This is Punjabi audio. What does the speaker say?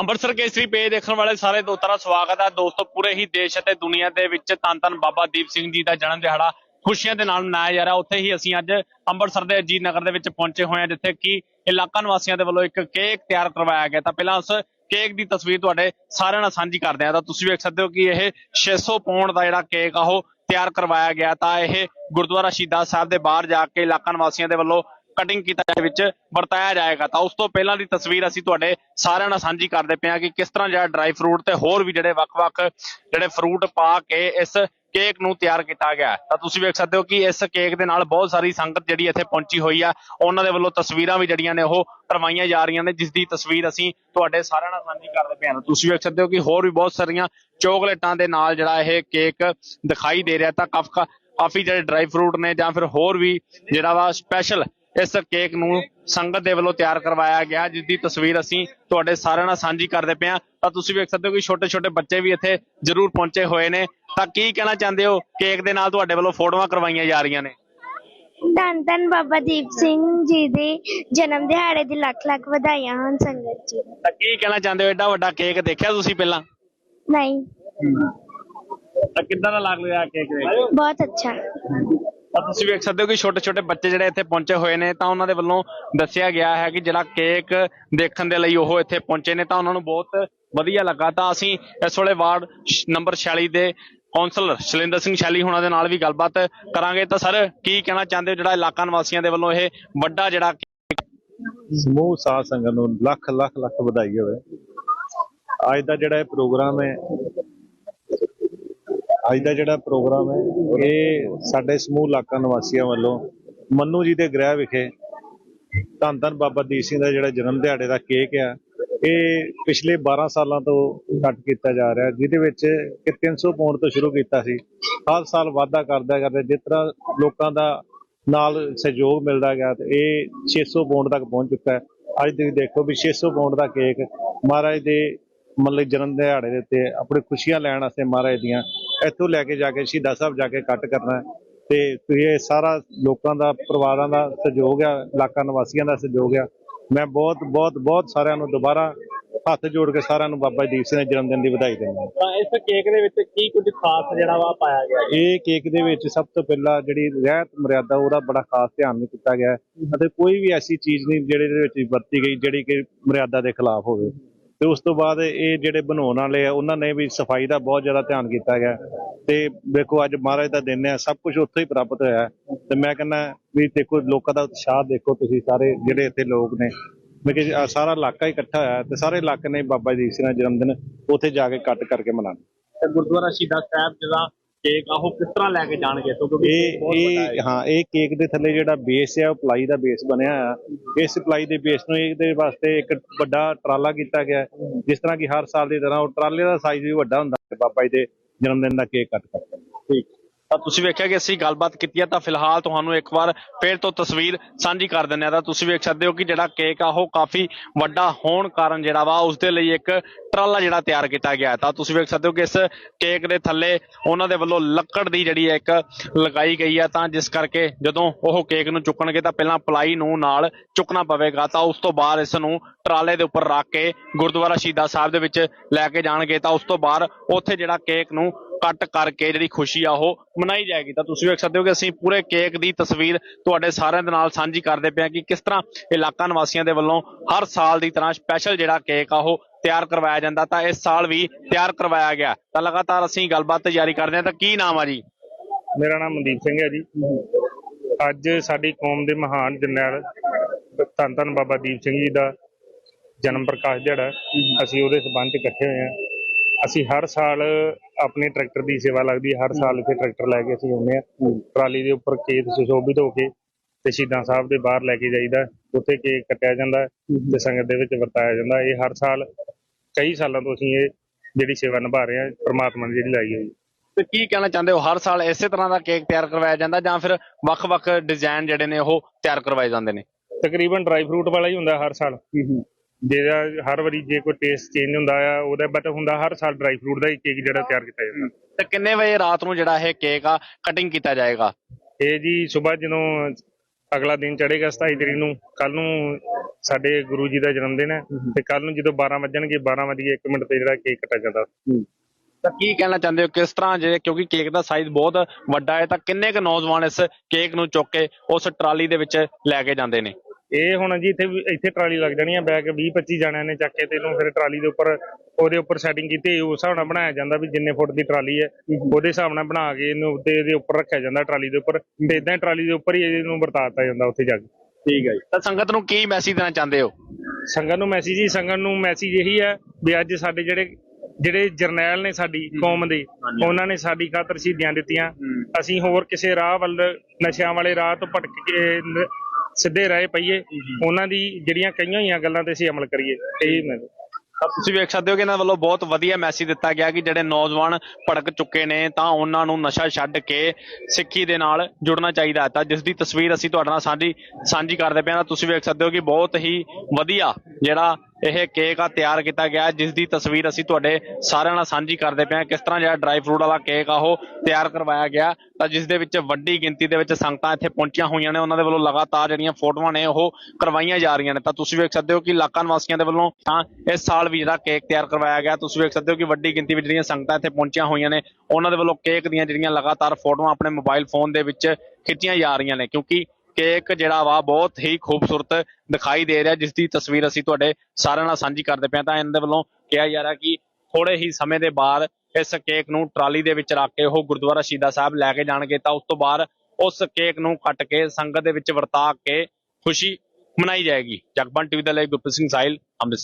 ਅੰਮ੍ਰਿਤਸਰ ਕੇਸਰੀ ਪੇਜ ਦੇਖਣ ਵਾਲੇ ਸਾਰੇ ਦੋਸਤਾਂ ਦਾ ਸਵਾਗਤ ਹੈ। ਦੋਸਤੋ, ਪੂਰੇ ਹੀ ਦੇਸ਼ ਅਤੇ ਦੁਨੀਆ ਦੇ ਵਿੱਚ ਧੰਨ ਧੰਨ ਬਾਬਾ ਦੀਪ ਸਿੰਘ ਜੀ ਦਾ ਜਨਮ ਦਿਹਾੜਾ ਖੁਸ਼ੀਆਂ ਦੇ ਨਾਲ ਮਨਾਇਆ ਜਾ ਰਿਹਾ। ਉੱਥੇ ਹੀ ਅਸੀਂ ਅੱਜ ਅੰਮ੍ਰਿਤਸਰ ਦੇ ਅਜੀਤ ਨਗਰ ਦੇ ਵਿੱਚ ਪਹੁੰਚੇ ਹੋਏ ਹਾਂ, ਜਿੱਥੇ ਕਿ ਇਲਾਕਾ ਨਿਵਾਸੀਆਂ ਦੇ ਵੱਲੋਂ ਇੱਕ ਕੇਕ ਤਿਆਰ ਕਰਵਾਇਆ ਗਿਆ। ਤਾਂ ਪਹਿਲਾਂ ਉਸ ਕੇਕ ਦੀ ਤਸਵੀਰ ਤੁਹਾਡੇ ਸਾਰਿਆਂ ਨਾਲ ਸਾਂਝੀ ਕਰਦੇ ਹਾਂ। ਤਾਂ ਤੁਸੀਂ ਵੇਖ ਸਕਦੇ ਹੋ ਕਿ ਇਹ 600 ਪੌਂਡ ਦਾ ਜਿਹੜਾ ਕੇਕ ਆ, ਉਹ ਤਿਆਰ ਕਰਵਾਇਆ ਗਿਆ। ਤਾਂ ਇਹ ਗੁਰਦੁਆਰਾ ਸ਼ਹੀਦਾਂ ਸਾਹਿਬ ਦੇ ਬਾਹਰ ਜਾ ਕੇ ਇਲਾਕਾ ਨਿਵਾਸੀਆਂ ਦੇ ਵੱਲੋਂ ਕਟਿੰਗ ਕੀਤਾ ਜਾਏ ਵਿੱਚ, ਵਰਤਾਇਆ ਜਾਏਗਾ। ਤਾਂ ਉਸ ਤੋਂ ਪਹਿਲਾਂ ਦੀ ਤਸਵੀਰ ਅਸੀਂ ਤੁਹਾਡੇ ਸਾਰਿਆਂ ਨਾਲ ਸਾਂਝੀ ਕਰਦੇ ਪਏ ਹਾਂ ਕਿ ਕਿਸ ਤਰ੍ਹਾਂ ਜਿਹੜਾ ਡਰਾਈ ਫਰੂਟ ਤੇ ਹੋਰ ਵੀ ਜਿਹੜੇ ਵੱਖ-ਵੱਖ ਜਿਹੜੇ ਫਰੂਟ ਪਾ ਕੇ ਇਸ ਕੇਕ ਨੂੰ ਤਿਆਰ ਕੀਤਾ ਗਿਆ ਤਾਂ ਤੁਸੀਂ ਵੇਖ ਸਕਦੇ ਹੋ ਕਿ ਇਸ ਕੇਕ ਦੇ ਨਾਲ ਬਹੁਤ ਸਾਰੀ ਸੰਗਤ ਜਿਹੜੀ ਇੱਥੇ ਪਹੁੰਚੀ ਹੋਈ ਆ। ਉਹਨਾਂ ਦੇ ਵੱਲੋਂ ਤਸਵੀਰਾਂ ਵੀ ਜਿਹੜੀਆਂ ਨੇ ਉਹ ਕਰਵਾਈਆਂ ਜਾ ਰਹੀਆਂ ਨੇ, ਜਿਸ ਦੀ ਤਸਵੀਰ ਅਸੀਂ ਤੁਹਾਡੇ ਸਾਰਿਆਂ ਨਾਲ ਸਾਂਝੀ ਕਰਦੇ ਪਏ ਹਾਂ। ਤੁਸੀਂ ਵੇਖ ਸਕਦੇ ਹੋ ਕਿ ਹੋਰ ਵੀ ਬਹੁਤ ਸਾਰੀਆਂ ਚੋਕਲੇਟਾਂ ਦੇ ਨਾਲ ਜਿਹੜਾ ਇਹ ਕੇਕ ਦਿਖਾਈ ਦੇ ਰਿਹਾ ਤਾਂ ਕਾਫ- ਕਾਫੀ ਜਿਹੜੇ ਡਰਾਈ ਫਰੂਟ ਨੇ ਜਾਂ ਫਿਰ ਹੋਰ ਵੀ ਜਿਹੜਾ ਵਾ ਸਪੈਸ਼ਲ ਇਸ ਕੇਕ ਨੂੰ ਸੰਗਤ ਦੇ ਵੱਲੋਂ ਤਿਆਰ ਕਰਵਾਇਆ ਗਿਆ ਜਿਸ ਦੀ ਤਸਵੀਰ ਅਸੀਂ ਤੁਹਾਡੇ ਸਾਰਿਆਂ ਨਾਲ ਸਾਂਝੀ ਕਰਦੇ ਪਏ ਤਾਂ ਤੁਸੀਂ ਵੇਖ ਸਕਦੇ ਹੋ ਕਿ ਛੋਟੇ ਛੋਟੇ ਬੱਚੇ ਵੀ ਇੱਥੇ ਜ਼ਰੂਰ ਪਹੁੰਚੇ ਹੋਏ ਨੇ। ਤਾਂ ਕੀ ਕਹਿਣਾ ਚਾਹੁੰਦੇ ਹੋ? ਕੇਕ ਦੇ ਨਾਲ ਤੁਹਾਡੇ ਵੱਲੋਂ ਫੋਟੋਆਂ ਕਰਵਾਈਆਂ ਜਾ ਰਹੀਆਂ ਨੇ। ਧੰਨ ਧੰਨ ਬਾਬਾ ਦੀਪ ਸਿੰਘ ਜੀ ਦੇ ਜਨਮ ਦਿਹਾੜੇ ਦੀ ਲੱਖ ਲੱਖ ਵਧਾਈਆਂ ਹੋਣ ਸੰਗਤ ਜੀ। ਤਾਂ ਕੀ ਕਹਿਣਾ ਚਾਹੁੰਦੇ ਹੋ? ਐਡਾ ਵੱਡਾ ਕੇਕ ਦੇਖਿਆ ਤੁਸੀਂ ਪਹਿਲਾਂ? ਨਹੀਂ। ਤਾਂ ਕਿੱਦਾਂ ਦਾ ਲੱਗ ਰਿਹਾ ਕੇਕ ਦੇਖ ਬਹੁਤ ਅੱਛਾ। ਤਾਂ ਤੁਸੀਂ ਵੇਖ ਸਕਦੇ ਹੋ ਕਿ ਛੋਟੇ ਛੋਟੇ ਬੱਚੇ ਜਿਹੜੇ ਇੱਥੇ ਪਹੁੰਚੇ ਹੋਏ ਨੇ, ਤਾਂ ਉਹਨਾਂ ਦੇ ਵੱਲੋਂ ਦੱਸਿਆ ਗਿਆ ਹੈ ਕਿ ਜਿਹੜਾ ਕੇਕ ਦੇਖਣ ਦੇ ਲਈ ਉਹ ਇੱਥੇ ਪਹੁੰਚੇ ਨੇ, ਤਾਂ ਉਹਨਾਂ ਨੂੰ ਬਹੁਤ ਵਧੀਆ ਲੱਗਾ। ਤਾਂ ਅਸੀਂ ਇਸ ਵੇਲੇ ਵਾਰਡ ਨੰਬਰ 46 ਦੇ ਕੌਂਸਲਰ ਸ਼ਲਿੰਦਰ ਸਿੰਘ ਸ਼ੈਲੀ ਹੋਣਾ ਦੇ ਨਾਲ ਵੀ ਗੱਲਬਾਤ ਕਰਾਂਗੇ। ਤਾਂ ਸਰ, ਕੀ ਕਹਿਣਾ ਚਾਹੁੰਦੇ ਹੋ? ਜਿਹੜਾ ਇਲਾਕਾ ਨਿਵਾਸੀਆਂ ਦੇ ਵੱਲੋਂ ਇਹ ਵੱਡਾ ਜਿਹੜਾ ਸਮੂਹ ਸਾਧ ਸੰਗਤ ਨੂੰ ਲੱਖ ਲੱਖ ਲੱਖ ਵਧਾਈ ਹੋਵੇ। ਅੱਜ ਦਾ ਜਿਹੜਾ ਇਹ ਪ੍ਰੋਗਰਾਮ ਹੈ ਅੱਜ ਦਾ ਜਿਹੜਾ ਪ੍ਰੋਗਰਾਮ ਹੈ, ਇਹ ਸਾਡੇ ਸਮੂਹ ਇਲਾਕਾ ਨਿਵਾਸੀਆਂ ਵੱਲੋਂ ਮੰਨੂ ਜੀ ਦੇ ਗ੍ਰਹਿ ਵਿਖੇ ਧੰਨ ਧੰਨ ਬਾਬਾ ਦੀਪ ਸਿੰਘ ਦਾ ਜਿਹੜਾ ਜਨਮ ਦਿਹਾੜੇ ਦਾ ਕੇਕ ਆ, ਇਹ ਪਿਛਲੇ 12 ਸਾਲਾਂ ਤੋਂ ਕੱਟ ਕੀਤਾ ਜਾ ਰਿਹਾ, ਜਿਹਦੇ ਵਿੱਚ ਕਿ 300 ਪਾਉਂਡ ਤੋਂ ਸ਼ੁਰੂ ਕੀਤਾ ਸੀ। ਹਰ ਸਾਲ ਵਾਧਾ ਕਰਦਾ ਕਰਦੇ ਜਿਸ ਤਰ੍ਹਾਂ ਲੋਕਾਂ ਦਾ ਨਾਲ ਸਹਿਯੋਗ ਮਿਲਦਾ ਗਿਆ, ਤੇ ਇਹ 600 ਪਾਉਂਡ ਤੱਕ ਪਹੁੰਚ ਚੁੱਕਾ ਹੈ। ਅੱਜ ਤੁਸੀਂ ਦੇਖੋ ਵੀ 600 ਪਾਉਂਡ ਦਾ ਕੇਕ ਮਹਾਰਾਜ ਦੇ ਮਤਲਬ ਜਨਮ ਦਿਹਾੜੇ ਦੇ ਉੱਤੇ ਆਪਣੀ ਖੁਸ਼ੀਆਂ ਲੈਣ ਵਾਸਤੇ ਮਹਾਰਾਜ ਦੀਆਂ ਇੱਥੋਂ ਲੈ ਕੇ ਜਾ ਕੇ ਸ਼ਹੀਦਾਂ ਸਾਹਿਬ ਜਾ ਕੇ ਕੱਟ ਕਰਨਾ ਤੇ ਤੁਸੀਂ ਇਹ ਸਾਰਾ ਲੋਕਾਂ ਦਾ ਪਰਿਵਾਰਾਂ ਦਾ ਸਹਿਯੋਗ ਆ ਇਲਾਕਾ ਨਿਵਾਸੀਆਂ ਦਾ ਸਹਿਯੋਗ ਆ। ਮੈਂ ਬਹੁਤ ਬਹੁਤ ਬਹੁਤ ਸਾਰਿਆਂ ਨੂੰ ਦੁਬਾਰਾ ਹੱਥ ਜੋੜ ਕੇ ਸਾਰਿਆਂ ਨੂੰ ਬਾਬਾ ਦੀਪ ਸਿੰਘ ਦੇ ਜਨਮ ਦਿਨ ਦੀ ਵਧਾਈ ਦਿੰਦਾ ਤਾਂ ਇਸ ਕੇਕ ਦੇ ਵਿੱਚ ਕੀ ਕੁਝ ਖਾਸ ਜਿਹੜਾ ਵਾ ਪਾਇਆ ਗਿਆ ਇਹ ਕੇਕ ਦੇ ਵਿੱਚ ਸਭ ਤੋਂ ਪਹਿਲਾਂ ਜਿਹੜੀ ਰਹਿਤ ਮਰਿਆਦਾ ਉਹਦਾ ਬੜਾ ਖਾਸ ਧਿਆਨ ਨਹੀਂ ਕੀਤਾ ਗਿਆ ਅਤੇ ਕੋਈ ਵੀ ਐਸੀ ਚੀਜ਼ ਨਹੀਂ ਜਿਹੜੇ ਦੇ ਵਿੱਚ ਵਰਤੀ ਗਈ ਜਿਹੜੀ ਕਿ ਮਰਿਆਦਾ ਦੇ ਖਿਲਾਫ ਹੋਵੇ। ਤੇ ਉਸ ਤੋਂ ਬਾਅਦ ਇਹ ਜਿਹੜੇ ਬਣਾਉਣ ਵਾਲੇ ਆ, ਉਹਨਾਂ ਨੇ ਵੀ ਸਫ਼ਾਈ ਦਾ ਬਹੁਤ ਜ਼ਿਆਦਾ ਧਿਆਨ ਕੀਤਾ ਗਿਆ। ਤੇ ਦੇਖੋ ਅੱਜ ਮਹਾਰਾਜ ਦਾ ਦਿਨ ਹੈ, ਸਭ ਕੁਝ ਉੱਥੋਂ ਹੀ ਪ੍ਰਾਪਤ ਹੋਇਆ ਤੇ ਮੈਂ ਕਹਿੰਦਾ ਵੀ ਦੇਖੋ, ਲੋਕਾਂ ਦਾ ਉਤਸ਼ਾਹ ਦੇਖੋ ਤੁਸੀਂ ਸਾਰੇ, ਜਿਹੜੇ ਇੱਥੇ ਲੋਕ ਨੇ। ਮੈਂ ਕਿ ਸਾਰਾ ਇਲਾਕਾ ਹੀ ਇਕੱਠਾ ਹੋਇਆ ਤੇ ਸਾਰੇ ਇਲਾਕੇ ਨੇ ਬਾਬਾ ਜੀ ਸਿੰਘ ਦਾ ਜਨਮ ਦਿਨ ਉੱਥੇ ਜਾ ਕੇ ਕੱਟ ਕਰਕੇ ਮਨਾਉਣਾ। ਗੁਰਦੁਆਰਾ ਸ਼ਹੀਦਾਂ ਸਾਹਿਬ ਜਿਹੜਾ ਕੇਕ ਆ ਉਹ ਕਿਸ ਤਰ੍ਹਾਂ ਲੈ ਕੇ ਜਾਣਗੇ? ਤੋਂ ਕਿਉਂਕਿ ਇਹ। ਇਹ ਹਾਂ। ਇਹ ਕੇਕ ਦੇ ਥੱਲੇ ਜਿਹੜਾ ਬੇਸ ਹੈ ਉਹ ਪਲਾਈ ਦਾ ਬੇਸ ਬਣਿਆ ਆ। ਇਸ ਪਲਾਈ ਦੇ ਬੇਸ ਨੂੰ ਇਹਦੇ ਵਾਸਤੇ ਇੱਕ ਵੱਡਾ ਟਰਾਲਾ ਕੀਤਾ ਗਿਆ। ਜਿਸ ਤਰ੍ਹਾਂ ਕਿ ਹਰ ਸਾਲ ਦੀ ਤਰ੍ਹਾਂ ਉਹ ਟਰਾਲੇ ਦਾ ਸਾਈਜ਼ ਵੀ ਵੱਡਾ ਹੁੰਦਾ ਹੈ। ਬਾਬਾ ਜੀ ਦੇ ਜਨਮ ਦਿਨ ਦਾ ਕੇਕ ਕੱਟ ਕਰਦੇ। ਠੀਕ। ਤਾਂ ਤੁਸੀਂ ਵੇਖਿਆ ਕਿ ਅਸੀਂ ਗੱਲਬਾਤ ਕੀਤੀ ਹੈ ਤਾਂ ਫਿਲਹਾਲ ਤੁਹਾਨੂੰ ਇੱਕ ਵਾਰ ਫੇਰ ਤੋਂ ਤਸਵੀਰ ਸਾਂਝੀ ਕਰ ਦਿੰਦੇ ਆ ਤਾਂ ਤੁਸੀਂ ਵੇਖ ਸਕਦੇ ਹੋ ਕਿ ਜਿਹੜਾ ਕੇਕ ਆ ਉਹ ਕਾਫੀ ਵੱਡਾ ਹੋਣ ਕਾਰਨ ਜਿਹੜਾ ਵਾ ਉਸ ਦੇ ਲਈ ਇੱਕ ਟਰਾਲਾ ਜਿਹੜਾ ਤਿਆਰ ਕੀਤਾ ਗਿਆ ਤਾਂ ਤੁਸੀਂ ਵੇਖ ਸਕਦੇ ਹੋ ਕਿ ਇਸ ਕੇਕ ਦੇ ਥੱਲੇ ਉਹਨਾਂ ਦੇ ਵੱਲੋਂ ਲੱਕੜ ਦੀ ਜਿਹੜੀ ਹੈ ਇੱਕ ਲਗਾਈ ਗਈ ਹੈ ਤਾਂ ਜਿਸ ਕਰਕੇ ਜਦੋਂ ਉਹ ਕੇਕ ਨੂੰ ਚੁੱਕਣਗੇ ਤਾਂ ਪਹਿਲਾਂ ਪਲਾਈ ਨੂੰ ਨਾਲ ਚੁੱਕਣਾ ਪਵੇਗਾ। ਤਾਂ ਉਸ ਤੋਂ ਬਾਅਦ ਇਸ ਨੂੰ ਟਰਾਲੇ ਦੇ ਉੱਪਰ ਰੱਖ ਕੇ ਗੁਰਦੁਆਰਾ ਸ਼ਹੀਦਾਂ ਸਾਹਿਬ ਦੇ ਵਿੱਚ ਲੈ ਕੇ ਜਾਣਗੇ। ਤਾਂ ਉਸ ਤੋਂ ਬਾਅਦ ਉੱਥੇ ਜਿਹੜਾ ਕੇਕ ਨੂੰ ਕੱਟ ਕਰਕੇ ਜਿਹੜੀ ਖੁਸ਼ੀ ਆ ਉਹ ਮਨਾਈ ਜਾਏਗੀ। ਤਾਂ ਤੁਸੀਂ ਵੇਖ ਸਕਦੇ ਹੋ ਕਿ ਅਸੀਂ ਪੂਰੇ ਕੇਕ ਦੀ ਤਸਵੀਰ ਤੁਹਾਡੇ ਸਾਰਿਆਂ ਦੇ ਨਾਲ ਸਾਂਝੀ ਕਰਦੇ ਪਏ ਹਾਂ ਕਿ ਕਿਸ ਤਰ੍ਹਾਂ ਇਲਾਕਾ ਨਿਵਾਸੀਆਂ ਦੇ ਵੱਲੋਂ ਹਰ ਸਾਲ ਦੀ ਤਰ੍ਹਾਂ ਸਪੈਸ਼ਲ ਜਿਹੜਾ ਕੇਕ ਆ ਉਹ ਤਿਆਰ ਕਰਵਾਇਆ ਜਾਂਦਾ। ਤਾਂ ਇਸ ਸਾਲ ਵੀ ਤਿਆਰ ਕਰਵਾਇਆ ਗਿਆ। ਤਾਂ ਲਗਾਤਾਰ ਅਸੀਂ ਗੱਲਬਾਤ ਜਾਰੀ ਕਰਦੇ ਹਾਂ। ਤਾਂ ਕੀ ਨਾਮ ਆ ਜੀ? ਮੇਰਾ ਨਾਮ ਮਨਦੀਪ ਸਿੰਘ ਹੈ ਜੀ। ਅੱਜ ਸਾਡੀ ਕੌਮ ਦੇ ਮਹਾਨ ਜਰਨੈਲ ਧੰਨ ਧੰਨ ਬਾਬਾ ਦੀਪ ਸਿੰਘ ਜੀ ਦਾ ਜਨਮ ਪ੍ਰਕਾਸ਼ ਦਿਹਾੜਾ ਅਸੀਂ ਉਹਦੇ ਸਬੰਧ 'ਚ ਇਕੱਠੇ ਹੋਏ ਹਾਂ। ਅਸੀਂ ਹਰ ਸਾਲ ਆਪਣੇ ਟਰੈਕਟਰ ਦੀ ਸੇਵਾ ਲੱਗਦੀ ਹੈ। ਹਰ ਸਾਲ ਇੱਥੇ ਟਰੈਕਟਰ ਲੈ ਕੇ ਅਸੀਂ ਆਉਂਦੇ ਹਾਂ। ਟਰਾਲੀ ਦੇ ਉੱਪਰ ਕੇਕ ਸੁਸ਼ੋਭਿਤ ਹੋ ਕੇ ਤੇ ਸ਼ਹੀਦਾਂ ਸਾਹਿਬ ਦੇ ਬਾਹਰ ਲੈ ਕੇ ਜਾਈਦਾ ਉੱਥੇ ਕੇਕ ਕੱਟਿਆ ਜਾਂਦਾ ਤੇ ਸੰਗਤ ਦੇ ਵਿੱਚ ਵਰਤਾਇਆ ਜਾਂਦਾ ਇਹ ਹਰ ਸਾਲ ਕਈ ਸਾਲਾਂ ਤੋਂ ਅਸੀਂ ਇਹ ਜਿਹੜੀ ਸੇਵਾ ਨਿਭਾ ਰਹੇ ਹਾਂ ਪ੍ਰਮਾਤਮਾ ਨੇ ਜਿਹੜੀ ਲਾਈ ਹੋਈ ਤੇ ਕੀ ਕਹਿਣਾ ਚਾਹੁੰਦੇ ਹੋ? ਹਰ ਸਾਲ ਇਸੇ ਤਰ੍ਹਾਂ ਦਾ ਕੇਕ ਤਿਆਰ ਕਰਵਾਇਆ ਜਾਂਦਾ ਜਾਂ ਫਿਰ ਵੱਖ-ਵੱਖ ਡਿਜ਼ਾਈਨ ਜਿਹੜੇ ਨੇ ਉਹ ਤਿਆਰ ਕਰਵਾਏ ਜਾਂਦੇ ਨੇ? ਤਕਰੀਬਨ ਡਰਾਈ ਫਰੂਟ ਵਾਲਾ ਹੀ ਹੁੰਦਾ ਹਰ ਸਾਲ। ਜਿਹੜਾ ਹਰ ਵਾਰੀ ਜੇ ਕੋਈ ਟੇਸਟ ਚੇਂਜ ਹੁੰਦਾ ਆ ਉਹਦਾ ਬਟ ਹੁੰਦਾ ਹਰ ਸਾਲ ਡਰਾਈ ਫਰੂਟ ਦਾ ਹੀ ਕੇਕ ਜਿਹੜਾ ਤਿਆਰ ਕੀਤਾ ਜਾਂਦਾ। ਤੇ ਕਿੰਨੇ ਵਜੇ ਰਾਤ ਨੂੰ ਜਿਹੜਾ ਇਹ ਕੇਕ ਆ ਕਟਿੰਗ ਕੀਤਾ ਜਾਏਗਾ? ਇਹ ਜੀ ਸਵੇਰ ਜਦੋਂ ਅਗਲਾ ਦਿਨ ਚੜ੍ਹੇਗਾ 27 ਤਰੀਕ ਨੂੰ ਕੱਲ ਨੂੰ ਸਾਡੇ ਗੁਰੂ ਜੀ ਦਾ ਜਨਮ ਦਿਨ ਹੈ ਤੇ ਕੱਲ ਨੂੰ ਜਦੋਂ 12 ਵੱਜਣਗੇ 12 ਵਜੇ 1 ਮਿੰਟ ਤੇ ਜਿਹੜਾ ਕੇਕ ਕੱਟਿਆ ਜਾਂਦਾ। ਤਾਂ ਕੀ ਕਹਿਣਾ ਚਾਹੁੰਦੇ ਹੋ ਕਿਸ ਤਰ੍ਹਾਂ ਜੇ ਕਿਉਂਕਿ ਕੇਕ ਦਾ ਸਾਈਜ਼ ਬਹੁਤ ਵੱਡਾ ਹੈ ਤਾਂ ਕਿੰਨੇ ਕੁ ਨੌਜਵਾਨ ਇਸ ਕੇਕ ਨੂੰ ਚੁੱਕ ਕੇ ਉਸ ਟਰਾਲੀ ਦੇ ਵਿੱਚ ਲੈ ਕੇ ਜਾਂਦੇ ਨੇ? ਇਹ ਹੁਣ ਜੀ ਇੱਥੇ ਇੱਥੇ ਟਰਾਲੀ ਲੱਗ ਜਾਣੀ ਹੈ ਬੈਗ 20 25 ਜਣਿਆਂ ਨੇ ਚੱਕ ਕੇ ਤੇ ਇਹਨੂੰ ਫਿਰ ਟਰਾਲੀ ਦੇ ਉੱਪਰ ਉਹਦੇ ਉੱਪਰ ਸੈਟਿੰਗ ਕੀਤੀ ਉਸ ਹਿਸਾਬ ਨਾਲ ਬਣਾਇਆ ਜਾਂਦਾ ਵੀ ਜਿੰਨੇ ਫੁੱਟ ਦੀ ਟਰਾਲੀ ਹੈ ਉਹਦੇ ਹਿਸਾਬ ਨਾਲ ਬਣਾ ਕੇ ਇਹਨੂੰ ਉੱਤੇ ਇਹਦੇ ਉੱਪਰ ਰੱਖਿਆ ਜਾਂਦਾ ਟਰਾਲੀ ਦੇ ਉੱਪਰ ਤੇ ਇਦਾਂ ਟਰਾਲੀ ਦੇ ਉੱਪਰ ਹੀ ਇਹਨੂੰ ਵਰਤਾ ਦਿੱਤਾ ਜਾਂਦਾ ਉੱਥੇ ਜਾ ਕੇ। ਠੀਕ ਹੈ ਜੀ। ਤਾਂ ਸੰਗਤ ਨੂੰ ਕੀ ਮੈਸੇਜ ਦੇਣਾ ਚਾਹੁੰਦੇ ਹੋ? ਸੰਗਤ ਨੂੰ ਮੈਸੇਜ ਹੀ ਸੰਗਤ ਨੂੰ ਮੈਸੇਜ ਇਹੀ ਹੈ ਵੀ ਅੱਜ ਸਾਡੇ ਜਿਹੜੇ ਜਿਹੜੇ ਜਰਨੈਲ ਨੇ ਸਾਡੀ ਕੌਮ ਦੇ ਉਹਨਾਂ ਨੇ ਸਾਡੀ ਖਾਤਰ ਸ਼ਹੀਦੀਆਂ ਦਿੱਤੀਆਂ। ਅਸੀਂ ਹੋਰ ਕਿਸੇ ਰਾਹ ਵੱਲ ਨਸ਼ਿਆਂ ਵਾਲੇ ਰਾਹ ਤੋਂ ਭਟਕ ਕੇ ਸਿੱਧੇ ਰਾਹ ਪਈਏ ਉਹਨਾਂ ਦੀ ਜਿਹੜੀਆਂ ਕਈਆਂ ਹੋਈਆਂ ਗੱਲਾਂ ਤੇ ਅਸੀਂ ਅਮਲ ਕਰੀਏ ਇਹ ਮੈਂ ਤਾਂ ਤੁਸੀਂ ਵੇਖ ਸਕਦੇ ਹੋ ਕਿ ਇਹਨਾਂ ਵੱਲੋਂ ਬਹੁਤ ਵਧੀਆ ਮੈਸੇਜ ਦਿੱਤਾ ਗਿਆ ਕਿ ਜਿਹੜੇ ਨੌਜਵਾਨ ਭੜਕ ਚੁੱਕੇ ਨੇ ਤਾਂ ਉਹਨਾਂ ਨੂੰ ਨਸ਼ਾ ਛੱਡ ਕੇ ਸਿੱਖੀ ਦੇ ਨਾਲ ਜੁੜਨਾ ਚਾਹੀਦਾ ਹੈ। ਤਾਂ ਜਿਸ ਦੀ ਤਸਵੀਰ ਅਸੀਂ ਤੁਹਾਡੇ ਨਾਲ ਸਾਂਝੀ ਸਾਂਝੀ ਕਰਦੇ ਪਏ ਹਾਂ ਤੁਸੀਂ ਵੇਖ ਸਕਦੇ ਹੋ ਕਿ ਬਹੁਤ ਹੀ ਵਧੀਆ ਜਿਹੜਾ ਇਹ ਕੇਕ ਆ ਤਿਆਰ ਕੀਤਾ ਗਿਆ ਜਿਸ ਦੀ ਤਸਵੀਰ ਅਸੀਂ ਤੁਹਾਡੇ ਸਾਰਿਆਂ ਨਾਲ ਸਾਂਝੀ ਕਰਦੇ ਪਏ ਹਾਂ ਕਿਸ ਤਰ੍ਹਾਂ ਜਿਹੜਾ ਡਰਾਈ ਫਰੂਟ ਵਾਲਾ ਕੇਕ ਆ ਉਹ ਤਿਆਰ ਕਰਵਾਇਆ ਗਿਆ ਤਾਂ ਜਿਸ ਦੇ ਵਿੱਚ ਵੱਡੀ ਗਿਣਤੀ ਦੇ ਵਿੱਚ ਸੰਗਤਾਂ ਇੱਥੇ ਪਹੁੰਚੀਆਂ ਹੋਈਆਂ ਨੇ, ਉਹਨਾਂ ਦੇ ਵੱਲੋਂ ਲਗਾਤਾਰ ਜਿਹੜੀਆਂ ਫੋਟੋਆਂ ਨੇ ਉਹ ਕਰਵਾਈਆਂ ਜਾ ਰਹੀਆਂ ਨੇ। ਤਾਂ ਤੁਸੀਂ ਵੇਖ ਸਕਦੇ ਹੋ ਕਿ ਇਲਾਕਾ ਨਿਵਾਸੀਆਂ ਦੇ ਵੱਲੋਂ ਤਾਂ ਇਸ ਸਾਲ ਵੀ ਜਿਹੜਾ ਕੇਕ ਤਿਆਰ ਕਰਵਾਇਆ ਗਿਆ ਤੁਸੀਂ ਵੇਖ ਸਕਦੇ ਹੋ ਕਿ ਵੱਡੀ ਗਿਣਤੀ ਵਿੱਚ ਜਿਹੜੀਆਂ ਸੰਗਤਾਂ ਇੱਥੇ ਪਹੁੰਚੀਆਂ ਹੋਈਆਂ ਨੇ, ਉਹਨਾਂ ਦੇ ਵੱਲੋਂ ਕੇਕ ਦੀਆਂ ਜਿਹੜੀਆਂ ਲਗਾਤਾਰ ਫੋਟੋਆਂ ਆਪਣੇ ਮੋਬਾਈਲ ਫੋਨ ਦੇ ਵਿੱਚ ਖਿੱਚੀਆਂ ਜਾ ਰਹੀਆਂ ਨੇ, ਕਿਉਂਕਿ ਕੇਕ ਜਿਹੜਾ ਵਾ ਬਹੁਤ ਹੀ ਖੂਬਸੂਰਤ ਦਿਖਾਈ ਦੇ ਰਿਹਾ ਜਿਸ ਦੀ ਤਸਵੀਰ ਅਸੀਂ ਤੁਹਾਡੇ ਸਾਰਿਆਂ ਨਾਲ ਸਾਂਝੀ ਕਰਦੇ ਪਏ ਹਾਂ। ਤਾਂ ਇਹਨਾਂ ਦੇ ਵੱਲੋਂ ਕਿਹਾ ਜਾ ਰਿਹਾ ਕਿ ਥੋੜੇ ਹੀ ਸਮੇਂ ਦੇ ਬਾਅਦ ਇਸ ਕੇਕ ਨੂੰ ਟਰਾਲੀ ਦੇ ਵਿੱਚ ਰੱਖ ਕੇ ਉਹ ਗੁਰਦੁਆਰਾ ਸ਼ਹੀਦਾਂ ਸਾਹਿਬ ਲੈ ਕੇ ਜਾਣਗੇ। ਤਾਂ ਉਸ ਤੋਂ ਬਾਅਦ ਉਸ ਕੇਕ ਨੂੰ ਕੱਟ ਕੇ ਸੰਗਤ ਦੇ ਵਿੱਚ ਵਰਤਾ ਕੇ ਖੁਸ਼ੀ ਮਨਾਈ ਜਾਏਗੀ। ਜਗਬਨ ਟੀਵੀ ਦੇ ਲਈ ਗੁਰਪ੍ਰੀਤ ਸਿੰਘ ਸਾਹਿਲ, ਅੰਮ੍ਰਿਤਸਰ।